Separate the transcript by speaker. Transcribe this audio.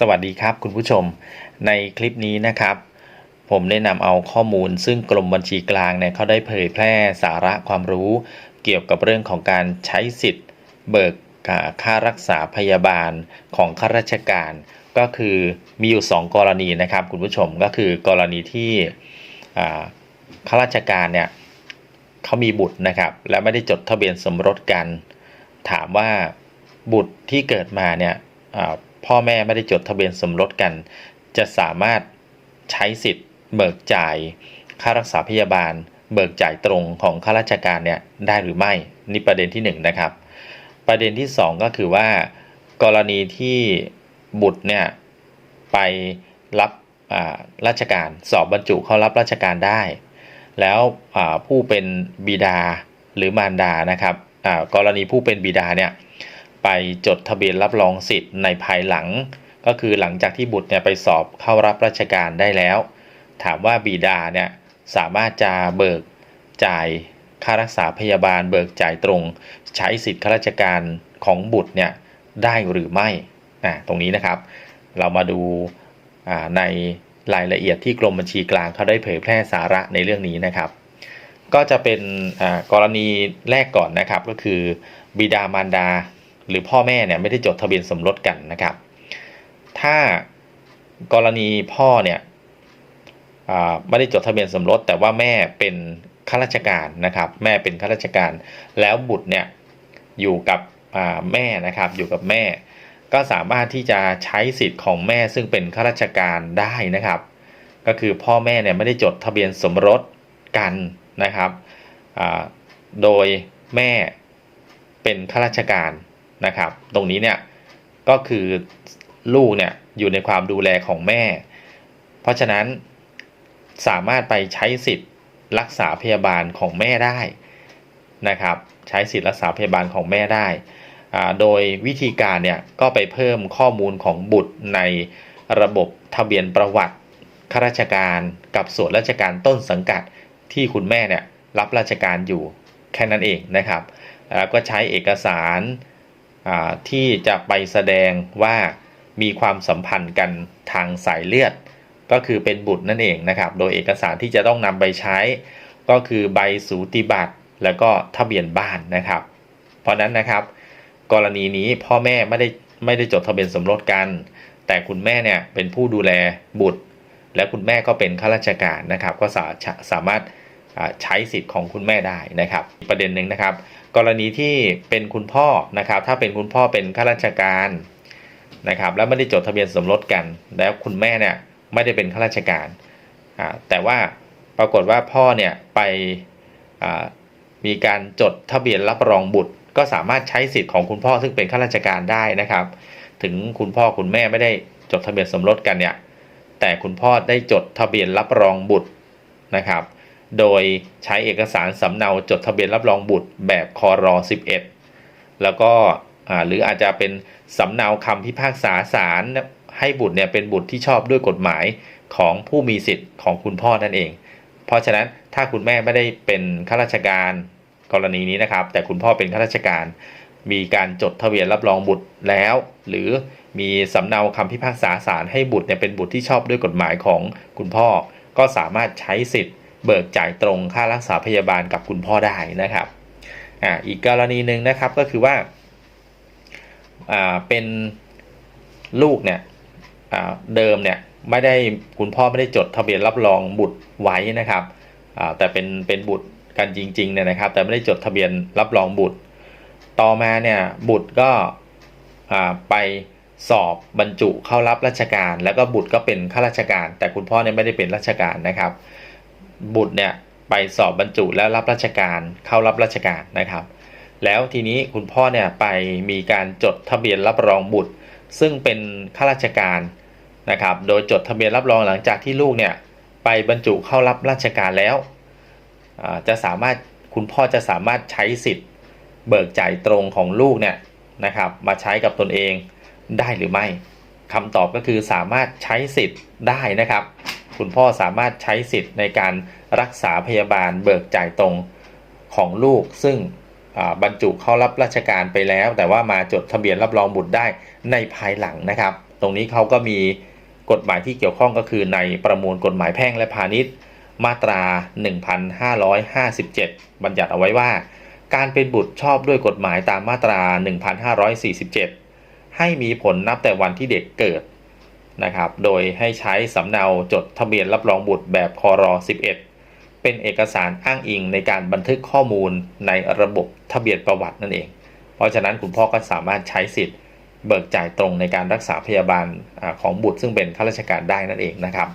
Speaker 1: สวัสดีครับคุณผู้ชม ในคลิปนี้นะครับ ผมได้นำเอาข้อมูล ซึ่งกรมบัญชีกลางเนี่ยเขาได้เผยแพร่สาระความรู้ เกี่ยวกับเรื่องของการใช้สิทธิ์ เบิกค่ารักษาพยาบาลของข้าราชการ ก็คือมีอยู่ 2 กรณีนะครับ คุณผู้ชมก็คือกรณีที่ข้าราชการเนี่ยเขามีบุตรนะครับ และไม่ได้จดทะเบียนสมรสกัน ถามว่าบุตรที่เกิดมาเนี่ย พ่อแม่ไม่ได้จดทะเบียนสมรสกัน จะสามารถใช้สิทธิ์ เบิกจ่าย ค่ารักษาพยาบาล เบิกจ่ายตรงของข้าราชการเนี่ยได้หรือไม่นี่ประเด็นที่1นงนะครับ ประเด็นที่ 2 ก็คือว่า กรณีที่บุตรเนี่ยไปรับอ่าราชการสอบบรรจุเข้ารับราชการได้ แล้วผู้เป็นบิดาหรือมารดานะครับอ่ากรณีผู้เป็นบิดาเนี่ย ไปจดทะเบียนรับรองสิทธิ์ในภายหลัง ก็คือหลังจากที่บุตรเนี่ยไปสอบเข้ารับราชการได้แล้ว ถามว่าบิดาเนี่ยสามารถจะเบิกจ่ายค่ารักษาพยาบาล เบิกจ่ายตรง ใช้สิทธิ์ข้าราชการของบุตรเนี่ยได้หรือไม่อ่าตรงนี้นะครับ เรามาดูในรายละเอียดที่กรมบัญชีกลางเขาได้เผยแพร่สาระในเรื่องนี้นะครับ ก็จะเป็นกรณีแรกก่อนนะครับก็คือบิดามารดา หรือพ่อแม่เนี่ยไม่ได้จดทะเบียนสมรสกันนะครับ ถ้ากรณีพ่อเนี่ยไม่ได้จดทะเบียนสมรส แต่ว่าแม่เป็นข้าราชการนะครับ แม่เป็นข้าราชการ แล้วบุตรเนี่ยอยู่กับแม่นะครับ อยู่กับแม่ ก็สามารถที่จะใช้สิทธิ์ของแม่ซึ่งเป็นข้าราชการได้นะครับ ก็คือพ่อแม่เนี่ยไม่ได้จดทะเบียนสมรสกันนะครับ โดยแม่เป็นข้าราชการ นะครับ ตรงนี้เนี่ยก็คือลูกเนี่ยอยู่ในความดูแลของแม่ เพราะฉะนั้นสามารถไปใช้สิทธิ์รักษาพยาบาลของแม่ได้นะครับ ใช้สิทธิ์รักษาพยาบาลของแม่ได้ โดยวิธีการเนี่ยก็ไปเพิ่มข้อมูลของบุตรในระบบทะเบียนประวัติข้าราชการกับส่วนราชการต้นสังกัดที่คุณแม่เนี่ยรับราชการอยู่แค่นั้นเองนะครับ แล้วก็ใช้เอกสาร ที่จะไปแสดงว่ามีความสัมพันธ์กันทางสายเลือด ก็คือเป็นบุตรนั่นเองนะครับ โดยเอกสารที่จะต้องนำไปใช้ ก็คือใบสูติบัตรแล้วก็ทะเบียนบ้านนะครับ เพราะนั้นนะครับ กรณีนี้พ่อแม่ไม่ได้ไม่ได้จดทะเบียนสมรสกัน แต่คุณแม่เนี่ยเป็นผู้ดูแลบุตร และคุณแม่ก็เป็นข้าราชการนะครับ ก็สาสามารถ ใช้สิทธิ์ของคุณแม่ได้นะครับ ประเด็นหนึ่งนะครับ กรณีที่เป็นคุณพ่อนะครับ ถ้าเป็นคุณพ่อเป็นข้าราชการนะครับ แล้วไม่ได้จดทะเบียนสมรสกัน แล้วคุณแม่เนี่ยไม่ได้เป็นข้าราชการแต่ว่าปรากฏว่าพ่อเนี่ยไปมีการจดทะเบียนรับรองบุตร ก็สามารถใช้สิทธิ์ของคุณพ่อซึ่งเป็นข้าราชการได้นะครับ ถึงคุณพ่อคุณแม่ไม่ได้จดทะเบียนสมรสกันเนี่ยแต่คุณพ่อได้จดทะเบียนรับรองบุตรนะครับ โดยใช้เอกสารสำเนาจดทะเบียนรับรองบุตรแบบคอรอ11 แล้วก็หรืออาจจะเป็นสำเนาคำพิพากษาศาลให้บุตรเนี่ยเป็นบุตรที่ชอบด้วยกฎหมายของผู้มีสิทธิ์ของคุณพ่อนั่นเอง เพราะฉะนั้นถ้าคุณแม่ไม่ได้เป็นข้าราชการกรณีนี้นะครับ แต่คุณพ่อเป็นข้าราชการ มีการจดทะเบียนรับรองบุตรแล้ว หรือมีสำเนาคำพิพากษาศาลให้บุตรเนี่ยเป็นบุตรที่ชอบด้วยกฎหมายของคุณพ่อ ก็สามารถใช้สิทธิ์ เบิกจ่ายตรงค่ารักษาพยาบาลกับคุณพ่อได้นะครับอ่าอีกกรณีหนึ่งนะครับก็คือว่าอ่าเป็นลูกเนี่ยอ่าเดิมเนี่ยไม่ได้คุณพ่อไม่ได้จดทะเบียนรับรองบุตรไว้นะครับอ่าแต่เป็นเป็นบุตรกันจริงๆเนี่ยนะครับ แต่ไม่ได้จดทะเบียนรับรองบุตร ต่อมาเนี่ยบุตรก็อ่าไปสอบบรรจุเข้ารับราชการ แล้วก็บุตรก็เป็นข้าราชการ แต่คุณพ่อเนี่ยไม่ได้เป็นราชการนะครับ บุตรเนี่ยไปสอบบรรจุแล้วรับราชการเข้ารับราชการนะครับ แล้วทีนี้คุณพ่อเนี่ยไปมีการจดทะเบียนรับรองบุตร ซึ่งเป็นข้าราชการนะครับ โดยจดทะเบียนรับรองหลังจากที่ลูกเนี่ยไปบรรจุเข้ารับราชการแล้วจะสามารถคุณพ่อจะสามารถใช้สิทธิ์เบิกจ่ายตรงของลูกเนี่ยนะครับ มาใช้กับตนเองได้หรือไม่คำตอบก็คือสามารถใช้สิทธิ์ได้นะครับ คุณพ่อสามารถใช้สิทธิ์ในการรักษาพยาบาลเบิกจ่ายตรงของลูก ซึ่งบรรจุเข้ารับราชการไปแล้ว แต่ว่ามาจดทะเบียนรับรองบุตรได้ในภายหลังนะครับ ตรงนี้เขาก็มีกฎหมายที่เกี่ยวข้องก็คือในประมวลกฎหมายแพ่งและพาณิชย์ มาตรา 1557 บัญญัติเอาไว้ว่า การเป็นบุตรชอบด้วยกฎหมายตามมาตรา 1547 ให้มีผลนับแต่วันที่เด็กเกิด นะครับ โดยให้ใช้สำเนาจดทะเบียนรับรองบุตรแบบคอร11 เป็นเอกสารอ้างอิงในการบันทึกข้อมูลในระบบทะเบียนประวัตินั่นเอง เพราะฉะนั้นคุณพ่อก็สามารถใช้สิทธิ์ เบิกจ่ายตรงในการรักษาพยาบาลของบุตรซึ่งเป็นข้าราชการได้นั่นเองนะครับ